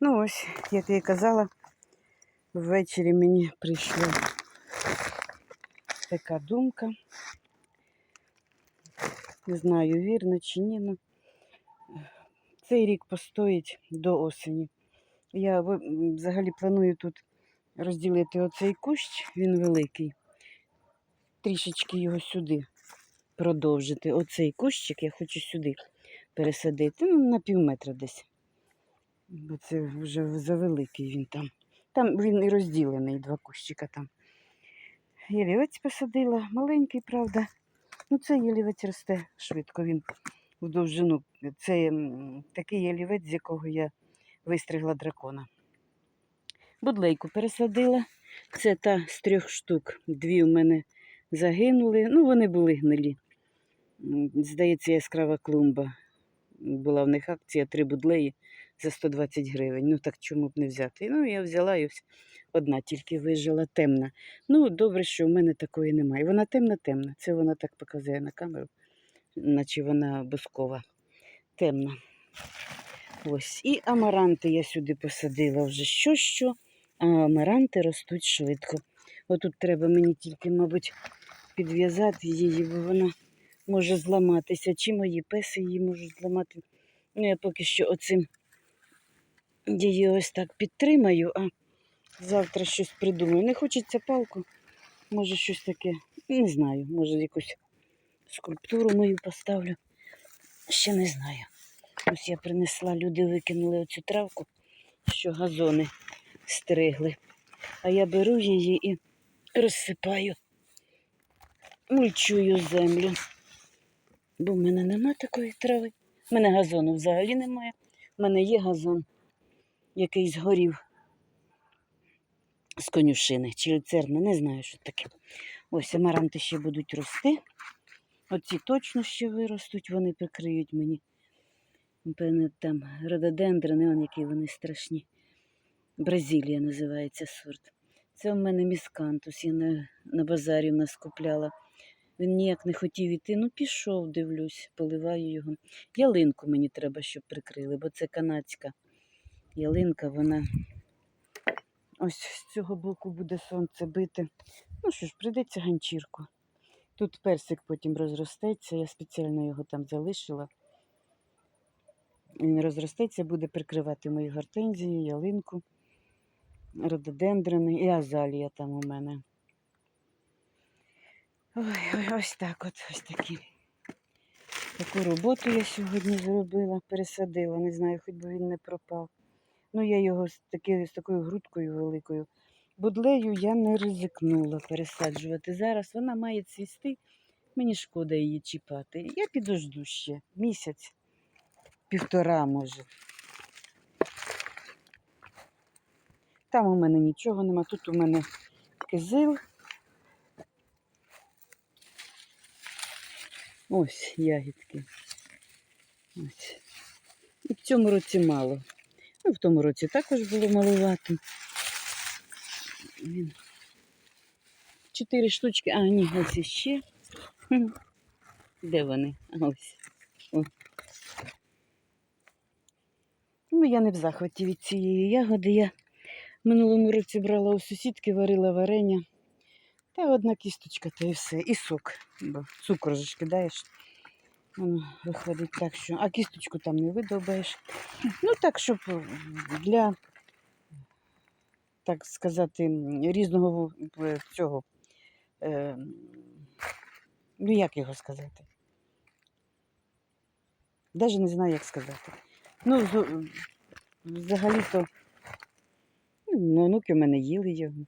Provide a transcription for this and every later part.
Ну ось, як я і казала, ввечері мені прийшла така думка. Не знаю, вірно чи ні. Ну, цей рік постоїть до осені. Я взагалі планую тут розділити оцей кущ, він великий. Трішечки його сюди продовжити. Оцей кущик я хочу сюди пересадити. Ну, на пів метра десь. Бо це вже завеликий він там. Там він і розділений, два кущика там. Ялівець посадила, маленький, правда. Ну, цей ялівець росте швидко, він в довжину. Це такий ялівець, з якого я вистригла дракона. Будлейку пересадила. Це та з трьох штук. Дві у мене загинули. Ну, вони були гнилі. Здається, яскрава клумба. Була в них акція три будлеї за 120 гривень. Ну так чому б не взяти? Ну, я взяла і ось одна тільки вижила темна. Ну, добре, що в мене такої немає. Вона темна-темна. Це вона так показує на камеру, наче вона бускова. Темна. Ось. І амаранти я сюди посадила вже що що, а амаранти ростуть швидко. Отут треба мені тільки, мабуть, підв'язати її, бо вона може зламатися. Чи мої песи її можуть зламати. Ну, я поки що оцим її ось так підтримаю, а завтра щось придумаю. Не хочеться палку, може щось таке, не знаю, може якусь скульптуру мою поставлю. Ще не знаю. Ось я принесла, люди викинули оцю травку, що газони стригли. А я беру її і розсипаю, мульчую землю. Бо в мене нема такої трави. У мене газону взагалі немає. У мене є газон, який згорів з конюшини чи люцерна, не знаю, що таке. Ось амаранти ще будуть рости. Оці точно ще виростуть, вони прикриють мені. Певне, там рододендрони, он які вони страшні. Бразилія називається сорт. Це у мене міскантус, я на, на базарі в нас купляла. Він ніяк не хотів іти. Ну, пішов, дивлюсь, поливаю його. Ялинку мені треба, щоб прикрили, бо це канадська ялинка, вона ось з цього боку буде сонце бити. Ну що ж, прийдеться ганчірку. Тут персик потім розростеться, я спеціально його там залишила. Він розростеться, буде прикривати мої гортензії, ялинку, рододендрони і азалія там у мене. Ой, ой, ось так от, ось такі. Таку роботу я сьогодні зробила, пересадила, не знаю, хоч би він не пропав. Ну, я його з, таки, з такою грудкою великою. Будлею я не ризикнула пересаджувати. Зараз вона має цвісти, мені шкода її чіпати. Я підожду ще місяць, півтора може. Там у мене нічого нема, тут у мене кизил. Ось ягідки. Ось. І в цьому році мало. В тому році також було маловато. Чотири штучки, а ні, ось іще. Де вони? Ось. Ну, я не в захваті від цієї ягоди. Я минулому році брала у сусідки, варила варення. Та одна кісточка, та і все. І сок. Бо цукор же ж кидаєш. Виходить так, що. А кісточку там не видовбаєш. Ну, так, щоб для, так сказати, різного цього. Е, ну, як його сказати? Навіть не знаю, як сказати. Ну, взагалі-то, ну, онуки в мене їли його,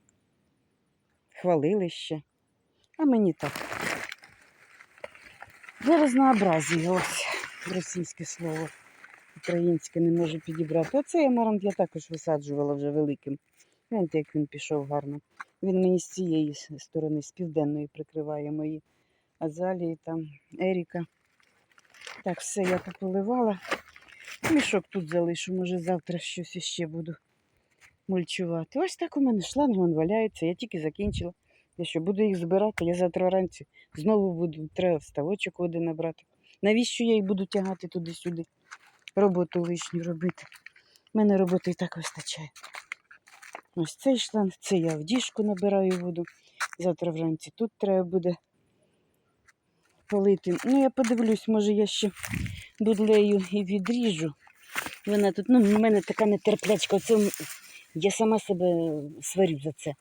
хвалили ще. А мені так. Для разнообразія, ось російське слово. Українське не можу підібрати. Оцей амарант я також висаджувала вже великим. Гляньте, як він пішов гарно. Він мені з цієї сторони, з південної прикриває мої азалії, там Еріка. Так, все я пополивала. Мішок тут залишу, може завтра щось іще буду мульчувати. Ось так у мене шланг вон валяється, я тільки закінчила. Я що буду їх збирати, я завтра вранці знову буду, треба вставочок води набрати. Навіщо я їх буду тягати туди-сюди? Роботу лишню робити. У мене роботи і так вистачає. Ось цей шланг, це я в діжку набираю воду. Завтра вранці тут треба буде полити. Ну, я подивлюсь, може я ще будлею і відріжу. Вона тут, ну, в мене така нетерплячка. Оце я сама себе сварю за це.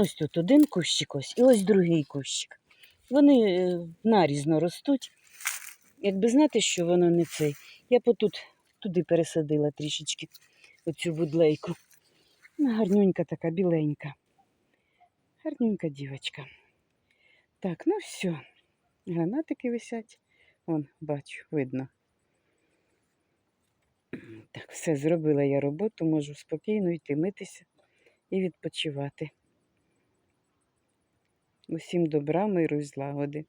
Ось тут один кущик ось, і ось другий кущик. Вони е, нарізно ростуть. Якби знати, що воно не цей, я потут туди пересадила трішечки оцю будлейку. Вона гарнюнька така, біленька. Гарнюнька дівочка. Так, ну все. Гранатики висять. Вон, бачу, видно. Так, все, зробила я роботу, можу спокійно йти митися і відпочивати. Усім добра, миру і злагоди.